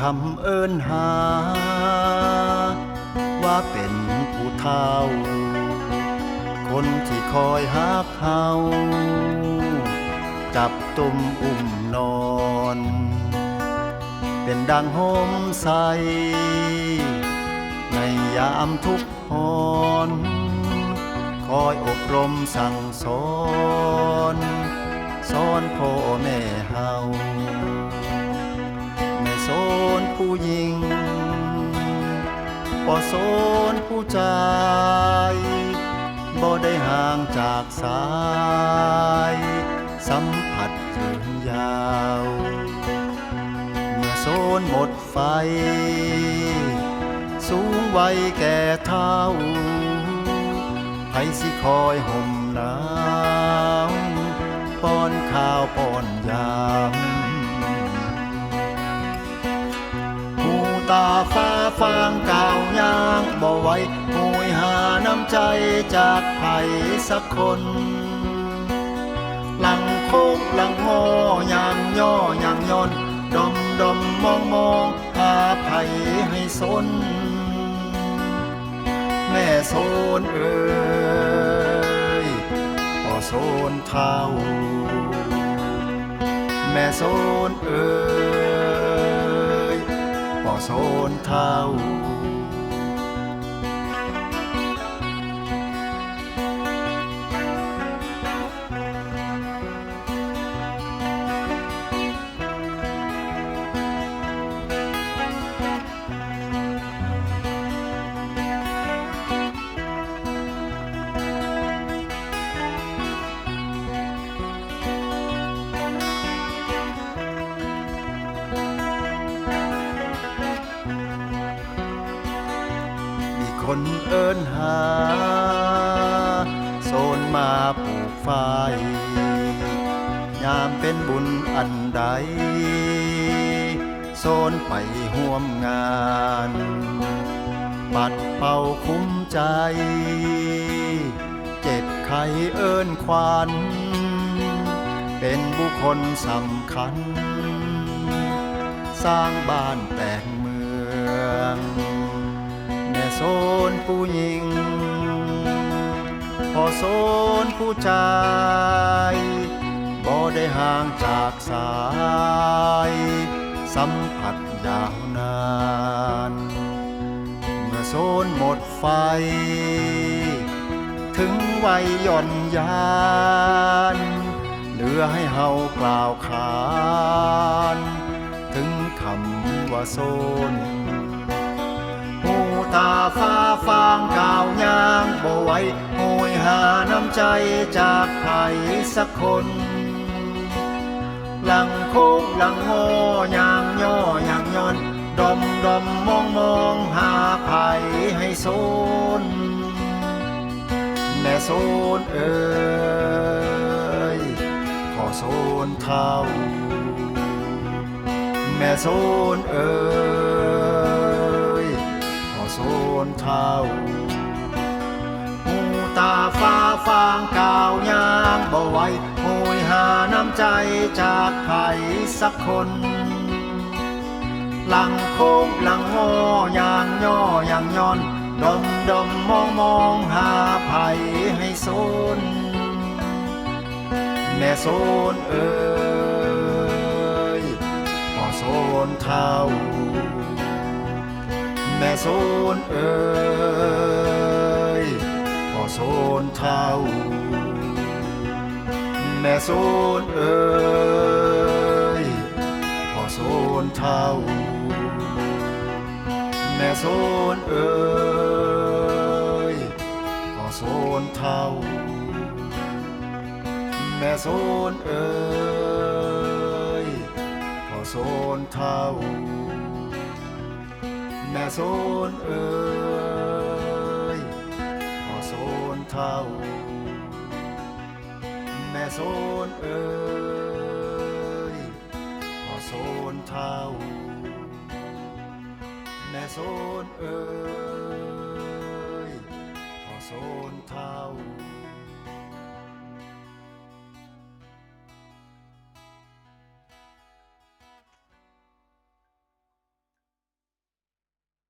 คำเอินหา ว่าเป็นผู้เฒ่า คนที่คอยหักเฮาจับตุ่มอุ้มนอน เป็นดังโฮมใส ในยามทุกข์หอนคอยอบรมสั่งสอน สอนพ่อแม่เฮา ผู้หญิงป่อโซนผู้ชายบ่ได้ห่างจากสาย สัมผัสยืนยาว เมื่อโซนหมดไฟ สูงวัยแก่เท่าไผสิคอยห่มหนาวป้อนข้าวป้อนยาม ฟางกาวยางบ่ไหวหวยหาน้ำใจจากไผสักคนหลังโคกหลังงอยางย่อยางย่อนดอมดอมมองมองหาไผให้สน แม่โซนเอ่ยพ่อโซนเท่า แม่โซนเอ่ย โซนเทา คนเอินหา โซนมาปลูกฝ้ายามเป็นบุญอันใด โซนไปห่วมงาน ปัดเป่าคุ้มใจ เจ็บไข้เอินควันเป็นบุคคลสำคัญ สร้างบ้านแต่งเมือง โซนผู้หญิง พอโซนผู้ชายบ่ได้ห่างจากสาย สัมผัสยาวนาน เมื่อโซนหมดไฟ ถึงวัยหย่อนยาน เหลือให้เฮากล่าวขาน ถึงคำว่าโซนาฟ้าฟางก่าวยางบ่ไหวโหยหาน้ำใจจากใครสักคน หลังโคกหลังงอยางย่อยางย้อน ดอมดอมมองมองหาไผให้โซน แม่โซนเอ่ยขอโซนเท่า แม่โซนเอ่ย นเท่าหูตาฟ้าฟางกาวยางบ่ไหวโหยหาน้ำใจจากใครสักคนหลังโค้งหลังงอย่างย่ออย่างย้อนดมดมมองมองหาไผให้โซนแม่โซนเอ่ยพ่อโซนเท่า แม่โซนเอ่ยพ่อโซนเท่า แม่โซนเอ่ยพ่อโซนเท่า แม่โซนเอ่ยพ่อโซนเท่า แม่โซนเอ่ยพ่อโซนเท่า แม่โซนเอ๋ยพ่อโซนเท่า แม่โซนเอ๋ยพ่อโซนเท่า แม่โซนเอ๋ยพ่อโซนเท่า